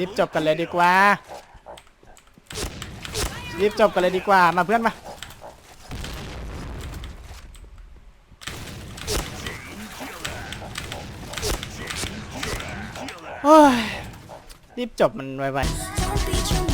รีบจบกันเลยดีกว่า รีบจบกันเลยดีกว่า มาเพื่อนมาโอ้ยรีบจบมันไวๆ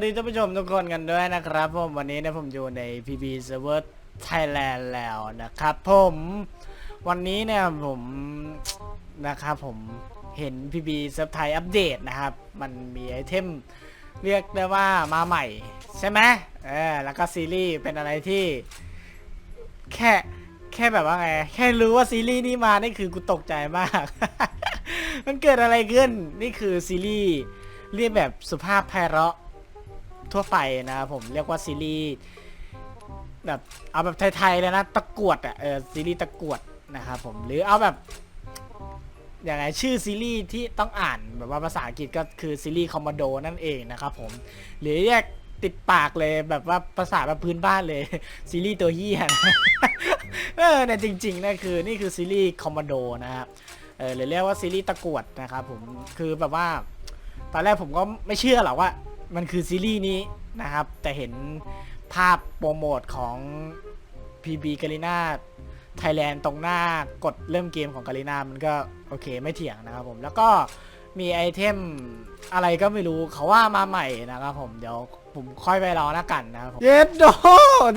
วัสดีท่านผู้ชมทุกคนกันด้วยนะครับผมวันนี้เนี่ยผมอยู่ใน PB Server Thailand แล้วนะครับผมวันนี้เนี่ยผมนะครับผมเห็น PB Server Thai อัปเดตนะครับ มันมีไอเทมเรียกได้ว่ามาใหม่ ใช่ไหมเออแล้วก็ซีรีส์เป็นอะไรที่ แค่แค่แบบว่าไง แค่รู้ว่าซีรีส์นี้มานี่คือกูตกใจมาก มันเกิดอะไรขึ้นนี่คือซีรีส์เรียกแบบสุภาพไพเราะ ทั่วไปนะครับผมเรียกว่าซีรีส์แบบเอาแบบไทยๆเลยนะตะกรวดอะเออซีรีส์ตะกรวดนะครับผมหรือเอาแบบอย่างไรชื่อซีรีส์ที่ต้องอ่านแบบว่าภาษาอังกฤษก็คือซีรีส์คอมมานโดนั่นเองนะครับผมหรือเรียกติดปากเลยแบบว่าภาษาแบบพื้นบ้านเลยซีรีส์ตัวเฮียนะเออเนี่ยจริงๆนะคือนี่คือซีรีส์คอมมานโดนะครับเออหรือเรียกว่าซีรีส์ตะกรวดนะครับผมคือแบบว่า ตอนแรกผมก็ไม่เชื่อหรอกว่า มันคือซีรีส์นี้นะครับ แต่เห็นภาพโปรโมทของ PB g a r i n a Thailand ตรงหน้ากดเริ่มเกมของ g a r i n a มันก็โอเคไม่เถียงนะครับผม แล้วก็มีไอเทมอะไรก็ไม่รู้เขาว่ามาใหม่นะครับผม เดี๋ยวผมค่อยไปรอแล้วกันนะครับผมเย็ดโด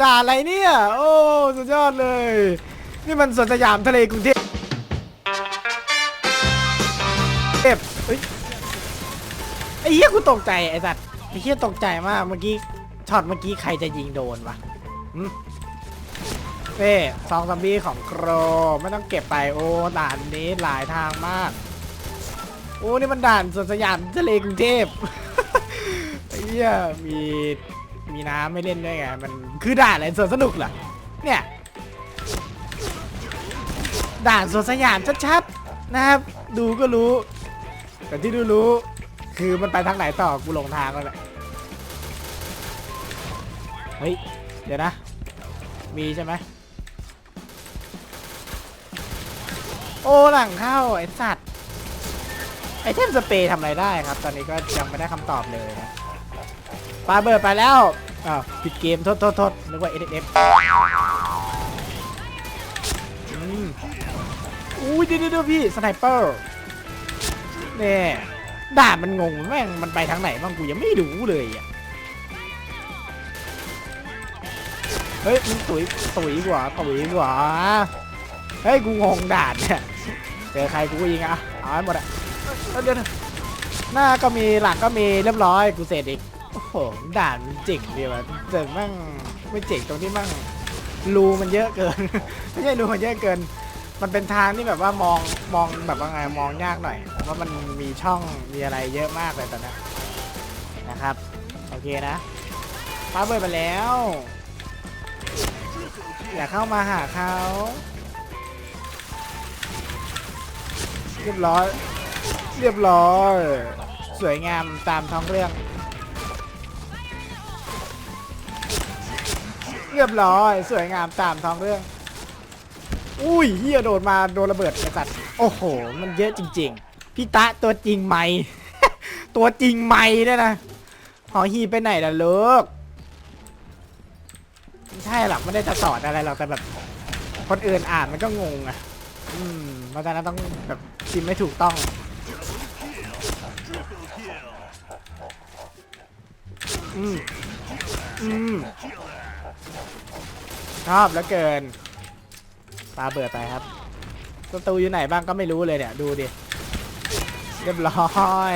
ด่าอะไรเนี่ย โอ้สุดยอดเลย นี่มันสวนสยามทะเลกรุงเทพเทพเฮ้ยไอ้เหี้ยกูตกใจไอ้สัตว์ ไอ้เหี้ยตกใจมากเมื่อกี้ช็อตเมื่อกี้ใครจะยิงโดนวะเอ้ซองซอมบี้ของโกรไม่ต้องเก็บไปโอ้ด่านนี้หลายทางมาก โอ้นี่มันด่านสวนสยามทะเลกรุงเทพไอ้เหี้ยมีมีน้ำไม่เล่นด้วยไงมันคือด่านอะไรสวนสนุกเหรอเนี่ยด่านสวนสยามชัดๆนะครับ ดูก็รู้ แต่ที่ดูรู้ คือมันไปทางไหนต่อกูหลงทางแล้วแหละ ฮ้ย เดี๋ยวนะ มีใช่ไหม โอ้หลังเข้า ไอสัตว์ไอเทมสเปรย์ทำอะไรได้ครับ ตอนนี้ก็ยังไม่ได้คำตอบเลยนะปาเบิร์ดไปแล้วอ้าวผิดเกม โทษโทษโทษนึกว่า SFF อืมอุ้ยเดี๋ยวเดี๋ยวพี่สไนเปอร์เนี่ยด่านมันงงแม่งมันไปทางไหนบ้างกูยังไม่รู้เลยอะ เฮ้ยมึงตุ๋ยตุ๋ยกว่าตุ๋ยกว่าเฮ้ยกูงงด่านเนี่ยเจอใครกูก็ยิงอะเอาให้หมดอะเอ้ยเดี๋ยวนะหน้าก็มีหลังก็มีเรียบร้อยกูเสร็จอีกโอ้โหด่านมันเจ๋งดีว่ะแต่แม่งไม่เจ๋งตรงที่แม่งรูมันเยอะเกินไม่ใช่รูมันเยอะเกิน มันเป็นทางที่แบบว่ามองมองแบบว่าไงมองยากหน่อยเพราะมันมีช่องมีอะไรเยอะมากเลยตอนนี้นะครับ โอเคนะป้าเบิร์ดไปแล้ว อย่าเข้ามาหาเขาเรียบร้อย เรียบร้อย สวยงามตามท้องเรื่อง เรียบร้อย สวยงามตามท้องเรื่อง อุ้ยเฮียโดนมาโดนระเบิดไอ้สัตว์โอ้โห มันเยอะจริง ๆ พี่ตะตัวจริงไหม ตัวจริงไหมเนี่ยนะหอฮีไปไหนล่ะลูก ใช่หรอกไม่ได้จะสอนอะไรหรอกแต่แบบ คนอื่นอ่านมันก็งงอะ อืมเพราะฉะนั้นต้องแบบพิมพ์ไม่ถูกต้อง อืมอืมชอบแล้วเกินปลาเบิดไปครับประตูอยู่ไหนบ้างก็ไม่รู้เลยเนี่ยดูดิเรียบร้อย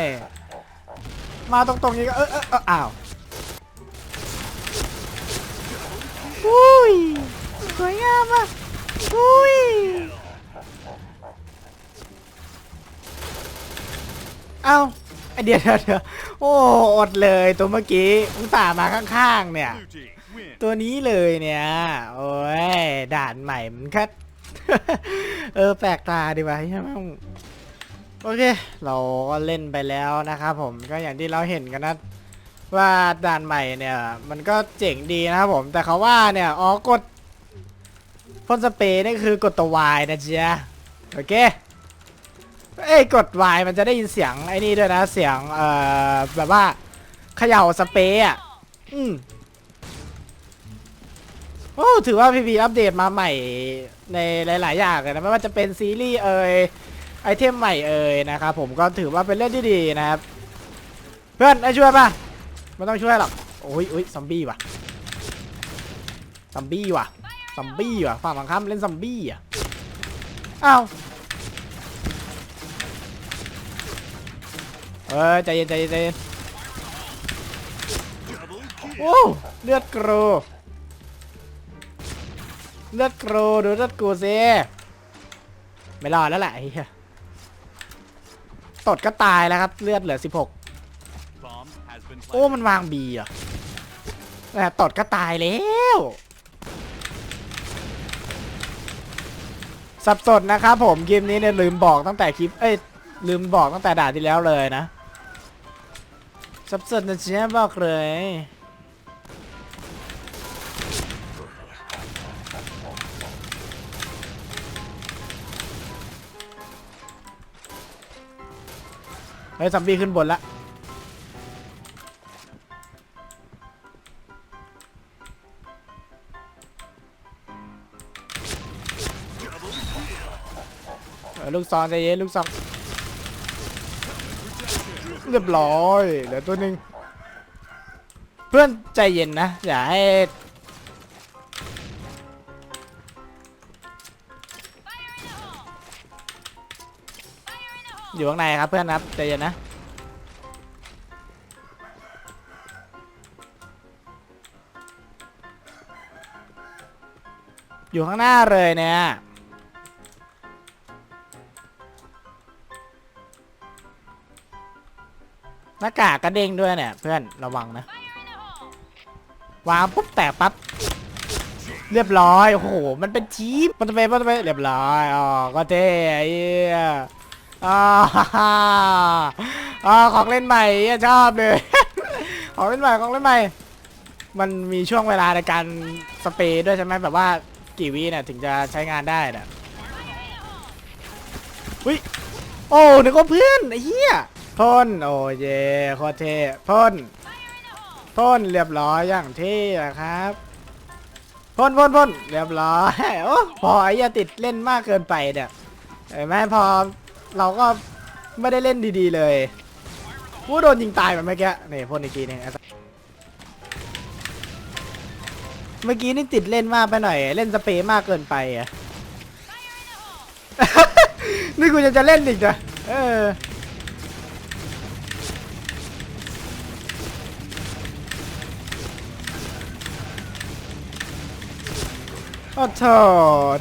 มาตรงๆนี้ก็เออเออเอออ้าว สวยงามอะอุ้ยเอาไอเดียวเดี๋ยวเดี๋ยวโอ้อดเลยตัวเมื่อกี้อุตส่าห์มาข้างๆเนี่ย ตัวนี้เลยเนี่ย โอ้ยด่านใหม่มันแค่เออแปลกตาดีวะใช่ไหมโอเค เราก็เล่นไปแล้วนะครับผมก็อย่างที่เราเห็นกันนะว่าด่านใหม่เนี่ย มันก็เจ๋งดีนะครับผมแต่เขาว่าเนี่ยอ๋อกด พ่นสเปรย์นี่คือกดตัว Y นะเจ๊โอเคเอ้ยกด Y มันจะได้ยินเสียงไอ้นี่ด้วยนะเสียงเอ่อแบบว่าเขย่าสเปรย์อะอืมโอ้ถือว่าพีพีอัปเดตมาใหม่ในหลาย ๆ อย่างเลยนะไม่ว่าจะเป็นซีรีส์เอ่ยไอเทมใหม่เอ่ยนะครับผมก็ถือว่าเป็นเรื่องที่ดีนะครับ เพื่อนได้ช่วยป่ะไม่ต้องช่วยหรอกโอ้ยโอ้ยซอมบี้ว่ะซอมบี้ว่ะ ซอมบี้ว่ะฝั่งบังคับเล่นซอมบี้อะอ้าวเออใจเย็นใจเย็นใจเย็นโอ้เลือดกรูเลือดกรูดูเลือดกูสิไม่รอดแล้วแหละไอ้เหี้ยตดก็ตายแล้วครับ เลือดเหลือ 16 Bomb has been โอ้ planted. มันวางบีอะแต่ตดก็ตายแล้ว สับสนนะครับผมคลิปนี้เนี่ยลืมบอกตั้งแต่คลิป เอ้ยลืมบอกตั้งแต่ด่าที่แล้วเลยนะ สับสนนะเจ๊บอกเลยเฮ้ยซัมบี้ขึ้นบนละ ซองใจเย็นลูกซองเรียบร้อยเหลือตัวหนึ่งเพื่อนใจเย็นนะอย่าให้อยู่ข้างในครับเพื่อนครับใจเย็นนะอยู่ข้างหน้าเลยเนี่ย หน้ากากกระเด้งด้วยเนี่ย เพื่อนระวังนะวางปุ๊บแตกปั๊บเรียบร้อยโอ้โหมันเป็นชีพมันจะเป็นมันจะเป็นเรียบร้อยอ๋อก็เท่ไอ้เหี้ยอ๋ออ๋อของเล่นใหม่เฮียชอบเลยของเล่นใหม่ของเล่นใหม่ มันมีช่วงเวลาในการสเปรย์ด้วยใช่ไหมแบบว่ากี่วิเนี่ยถึงจะใช้งานได้น่ะอุ้ยโอ้นึกว่าเพื่อนไอ้เหี้ย พ่นโอ้เย่โคตรเท่พ่นพ่นเรียบร้อยอย่างเท่อะครับพ่นพ่นพ่นเรียบร้อยโอ้พอไอ้เหี้ยติดเล่นมากเกินไปเนี่ยเห็นไหมพอเราก็ไม่ได้เล่นดีๆเลยวู้โดนยิงตายแบบเมื่อกี้นี่พ่นอีกทีนึงอะเมื่อกี้นี่ติดเล่นมากไปหน่อย เล่นสเปรย์มากเกินไปอะนี่กูจะจะเล่นอีกจ้ะเออ โอ้โถ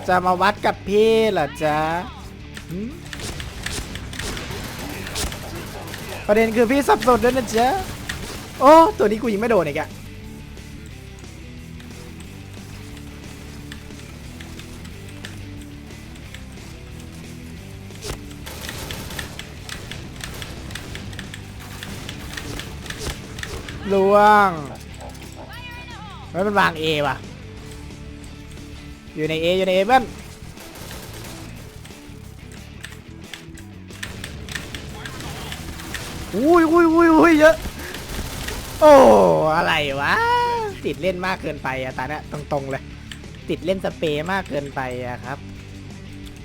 จะมาวัดกับพี่เหรอจ๊ะประเด็นคือพี่สับสนด้วยนะจ๊ะ โอ้ ตัวนี้กูยิงไม่โดนอีกอะล่วงเฮ้ยมันวางเอว่ะ อยู่ในเออยู่ในเอเบิ้ลอุ้ยอุ้ยอุ้ยอุ้ยเยอะ โอ้อะไรวะ ติดเล่นมากเกินไปอะตาเนี้ยตรงๆเลย ติดเล่นสเปรย์มากเกินไปอะครับ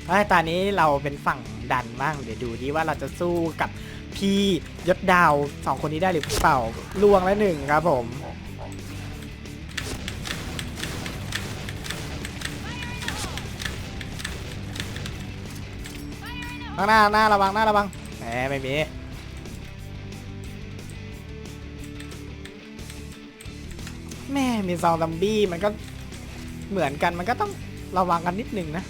ไอ้ยตอนนี้เราเป็นฝั่งดันบ้าง เดี๋ยวดูดิว่าเราจะสู้กับพี่ยศดาวสองคนนี้ได้หรือเปล่าล่วงแล้วหนึ่งครับผม ข้างหน้าหน้าระวังหน้าระวังแหมไม่มีแม่มีซองซัมบี้มันก็เหมือนกันมันก็ต้องระวังกันนิดนึงนะ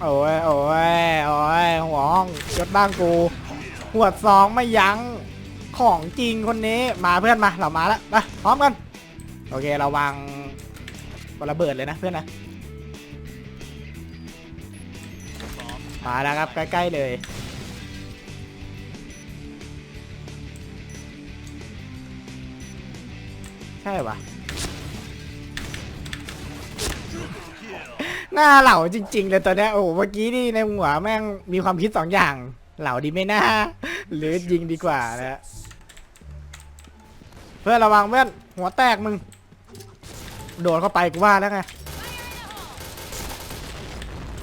โอ้ยโอ้ยโอ้ยหัวห้องยศบ้างกูหัวซองไม่ยั้งของจริงคนนี้มาเพื่อนมาเรามาแล้วมาพร้อมกัน โอเคเราวางระเบิดเลยนะเพื่อนนะมาแล้วครับ ใกล้ ๆ เลย ใช่ปะหน้าเหล่าจริง ๆ เลยตอนนี้โอ้เมื่อกี้นี่ในหัวแม่งมีความคิดสองอย่าง เหล่าดีไม่น่า หรือยิงดีกว่านะฮะเพื่อนระวังเพื่อนหัวแตกมึง โดดเข้าไปกูว่าแล้วไง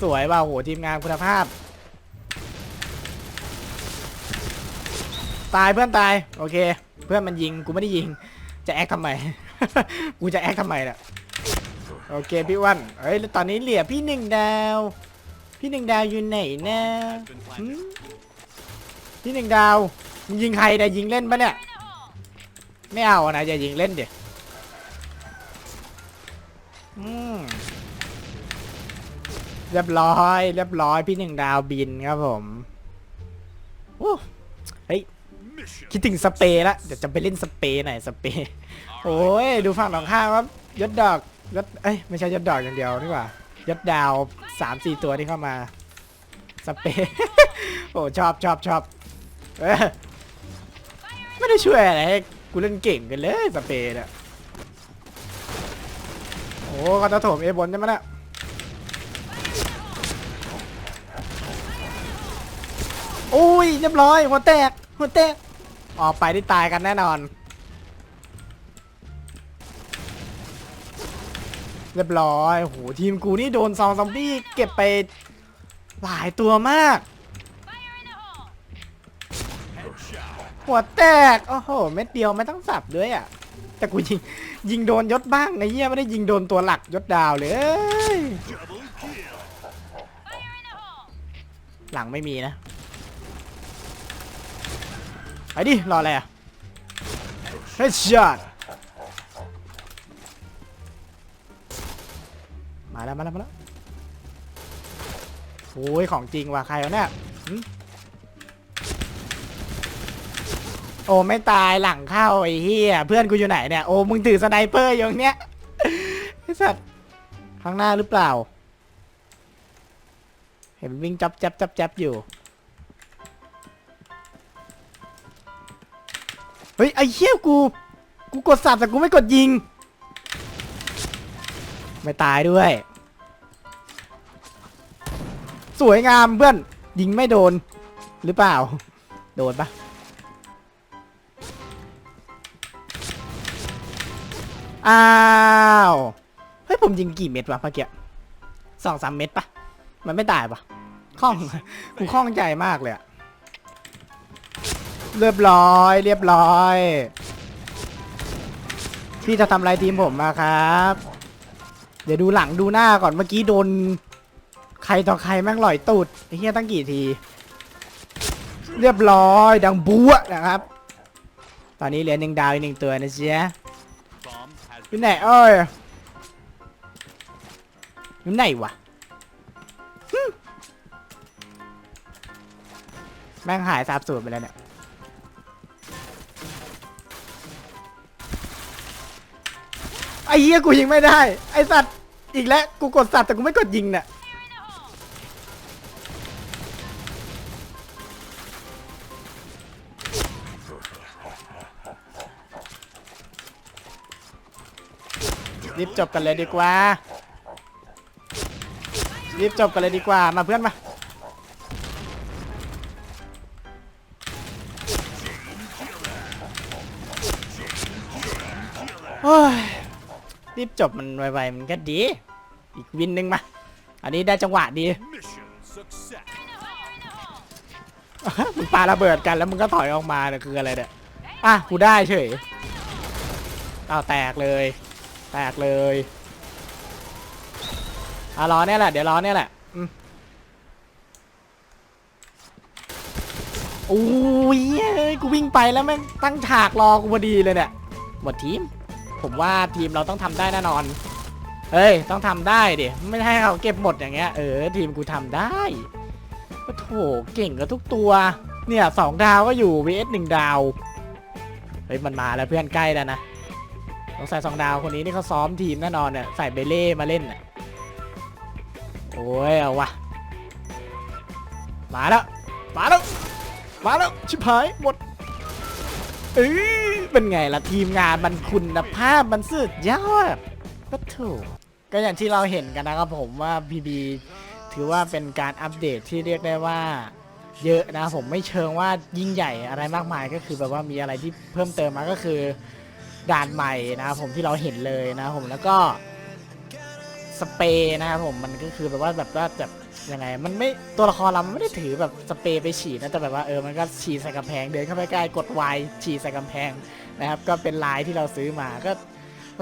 สวยว่ะโหทีมงานคุณภาพ ตายเพื่อนตาย โอเค เพื่อนมันยิงกูไม่ได้ยิง จะแอคทำไม กูจะแอคทำไมน่ะ โอเคพี่วันเฮ้ยแล้วตอนนี้เหลือพี่หนึ่งดาว พี่หนึ่งดาวอยู่ไหนนะหืมพี่หนึ่งดาวมึงยิงใครเนี่ยยิงเล่นปะเนี่ย ไม่เอานะอย่ายิงเล่นเดี๋ย เรียบร้อย เรียบร้อยพี่หนึ่งดาวบินครับผมโอ้เฮ้ยคิดถึงสเปรละเดี๋ยวจะไปเล่นสเปร์หน่อยสเปร์โอ้ยดูฝั่งตรงข้ามครับยศดอกยศเอ้ยไม่ใช่ยศดอกอย่างเดียวนี่หว่ายศดาวสามสี่ตัวที่เข้ามาสเปร์โอ้ชอบชอบชอบไม่ได้ช่วยอะไรให้กูเล่นเก่งกันเลยสเปรย์เนี่ยโอ้ก็จะโถมเอบนใช่ไหมล่ะ อ้ยเรียบร้อยหัวแตกหัวแตกออกไปที่ตายกันแน่นอน เรียบร้อยโหทีมกูนี่โดนซองซอมบี้เก็บไปหลายตัวมาก หัวแตก โอ้โห เม็ดเดียวไม่ต้องสับด้วยอะ แต่กูยิง ยิงโดนยศบ้างไอ้เหี้ยไม่ได้ยิงโดนตัวหลักยศดาวเลย หลังไม่มีนะ ไปดิ รออะไรอะเฮดช็อตมาแล้วมาแล้วมาแล้วโอ้ยของจริงว่ะใครวะเนี่ยโอ้ไม่ตายหลังเข้าไอ้เหี้ยเพื่อนกูอยู่ไหนเนี่ยโอ้มึงถือสไนเปอร์อยู่ตรงเนี้ยไอ้สัตว์ข้างหน้าหรือเปล่า เห็นวิ่งจับจับจับจับอยู่ เฮ้ยไอ้เหี้ยกู กูกดสับแต่กูไม่กดยิง ไม่ตายด้วย สวยงามเพื่อน ยิงไม่โดน หรือเปล่า โดนปะอ้าว เฮ้ยผมยิงกี่เม็ดวะเมื่อกี้สองสามเม็ดปะมันไม่ตายปะคล่อง กูคล่องใจมากเลยอะ เรียบร้อย เรียบร้อย พี่จะทำอะไรทีมผมมาครับ เดี๋ยวดูหลังดูหน้าก่อนเมื่อกี้โดน ใครต่อใครแม่งลอยตูดไอ้เหี้ยตั้งกี่ที เรียบร้อยดังบัวนะครับ ตอนนี้เหลือหนึ่งดาวอีกหนึ่งตัวนะเจ๊ะ Bomb has อยู่ไหนเอ้ยอยู่ไหนวะแม่งหายสาบสูญไปแล้วเนี่ย เหี้ยกูยิงไม่ได้ ไอ้สัตว์อีกแล้วกูกดสัตว์แต่กูไม่กดยิงเนี่ยรีบจบกันเลยดีกว่า รีบจบกันเลยดีกว่า มาเพื่อนมา โอ้ย รีบจบมันไวๆมันก็ดี อีกวินหนึ่งมา อันนี้ได้จังหวะดีมึงปาระเบิดกันแล้วมึงก็ถอยออกมาเนี่ยคืออะไรเนี่ยอะกูได้เฉยอ้าวแตกเลย แตกเลยอะรอเนี่ยแหละเดี๋ยวรอเนี่ยแหละอืมโอ้ยเอ้ยกูวิ่งไปแล้วแม่งตั้งฉากรอกูพอดีเลยเนี่ยหมดทีม ผมว่าทีมเราต้องทำได้แน่นอน เฮ้ย ต้องทำได้ดิไม่ให้เขาเก็บหมดอย่างเงี้ย เออ ทีมกูทำได้โอ้โถเก่งกับทุกตัว เนี่ยสองดาวก็อยู่ vs หนึ่งดาว เฮ้ย มันมาแล้วเพื่อนใกล้แล้วนะสงสัยสองดาวคนนี้นี่เขาซ้อมทีมแน่นอนเนี่ยใส่เบเล่มาเล่นน่ะโอ้ยเอาวะมาแล้ว มาแล้ว มาแล้ว ชิบหายหมด เอ้ยเป็นไงล่ะทีมงานมันคุณภาพมันสุดยอดปะถูกก็อย่างที่เราเห็นกันนะครับผมว่า PB ถือว่าเป็นการอัปเดตที่เรียกได้ว่า เยอะนะผมไม่เชิงว่ายิ่งใหญ่อะไรมากมายก็คือแบบว่ามีอะไรที่เพิ่มเติมมาก็คือด่านใหม่นะครับผมที่เราเห็นเลยนะครับผมแล้วก็ สเปรย์นะครับผมมันก็คือแบบว่าแบบว่าแบบยังไง มันไม่ตัวละครเรามันไม่ได้ถือแบบสเปรย์ไปฉีดนะแต่แบบว่าเออมันก็ฉีดใส่กำแพงเดินเข้าไปใกล้กดวายฉีดใส่กำแพงนะครับ ก็เป็นลายที่เราซื้อมาก็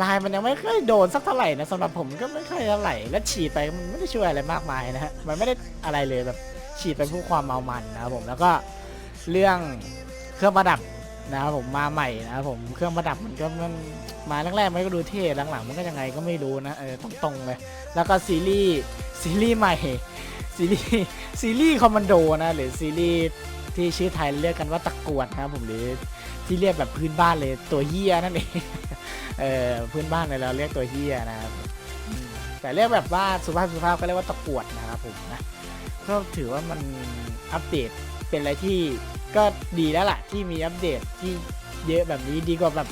ลายมันยังไม่ค่อยโดนสักเท่าไหร่นะสำหรับผมก็ไม่ค่อยเท่าไหร่แล้วฉีดไปมันไม่ได้ช่วยอะไรมากมายนะฮะมันไม่ได้อะไรเลยแบบฉีดเป็นผู้ความเมามันนะครับผมแล้วก็เรื่องเครื่องประดับ นะครับผมมาใหม่นะครับผมเครื่องประดับมันก็มันมาแรกๆมันก็ดูเท่หลังๆมันก็ยังไงก็ไม่รู้นะเออตรงๆเลย แล้วก็ซีรีส์ซีรีส์ใหม่ซีรีส์ซีรีส์คอมมานโดนะหรือซีรีส์ที่ชื่อไทยเรียกกันว่าตะกรวดนะครับผมหรือที่เรียกแบบพื้นบ้านเลยตัวเฮียนั่นเองเออพื้นบ้านเลยเราเรียกตัวเฮียนะครับแต่เรียกแบบว่าสุภาพสุภาพก็เรียกว่าตะกรวดนะครับผมนะก็ถือว่ามันอัปเดตเป็นอะไรที่ ก็ดีแล้วล่ะที่มีอัปเดตที่เยอะแบบนี้ดีกว่าแบบ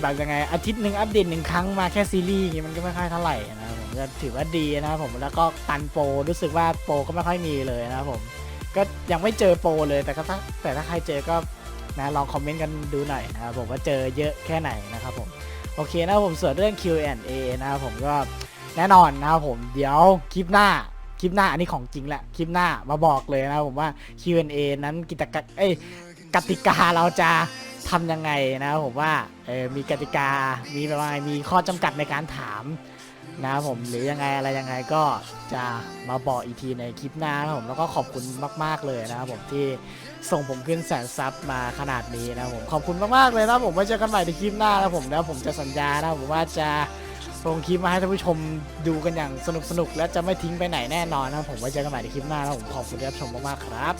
แบบยังไงอาทิตย์หนึ่งอัปเดตหนึ่งครั้งมาแค่ซีรีส์อย่างงี้มันก็ไม่ค่อยเท่าไหร่นะผมก็ถือว่าดีนะครับผมแล้วก็ตันโปรรู้สึกว่าโปรก็ไม่ค่อยมีเลยนะครับผมก็ยังไม่เจอโปรเลยแต่ก็ถ้าแต่ถ้าใครเจอก็นะลองคอมเมนต์กันดูหน่อยนะครับผมว่าเจอเยอะแค่ไหนนะครับผมโอเคนะผมส่วนเรื่อง Q&A นะครับผมก็แน่นอนนะครับผมเดี๋ยวคลิปหน้า คลิปหน้าอันนี้ของจริงแหละคลิปหน้ามาบอกเลยนะผมว่า Q&A นั้นกิจกรรมเอ้ยกติกาเราจะทำยังไงนะผมว่าเออมีกติกา มีแบบว่าไงมีข้อจำกัดในการถามนะครับผมหรือยังไงอะไรยังไงก็จะมาบอกอีกทีในคลิปหน้านะผมแล้วก็ขอบคุณมาก ๆเลยนะครับผมที่ส่งผมขึ้นแสนซับมาขนาดนี้นะครับผมขอบคุณมากๆเลยนะผมไว้เจอกันใหม่ในคลิปหน้านะผมแล้วผมจะสัญญานะผมว่าจะ ลงคลิปมาให้ท่านผู้ชมดูกันอย่างสนุกสนุกและจะไม่ทิ้งไปไหนแน่นอนนะครับผมไว้เจอกันใหม่ในคลิปหน้าแล้วผมขอบคุณที่รับชมมากๆครับ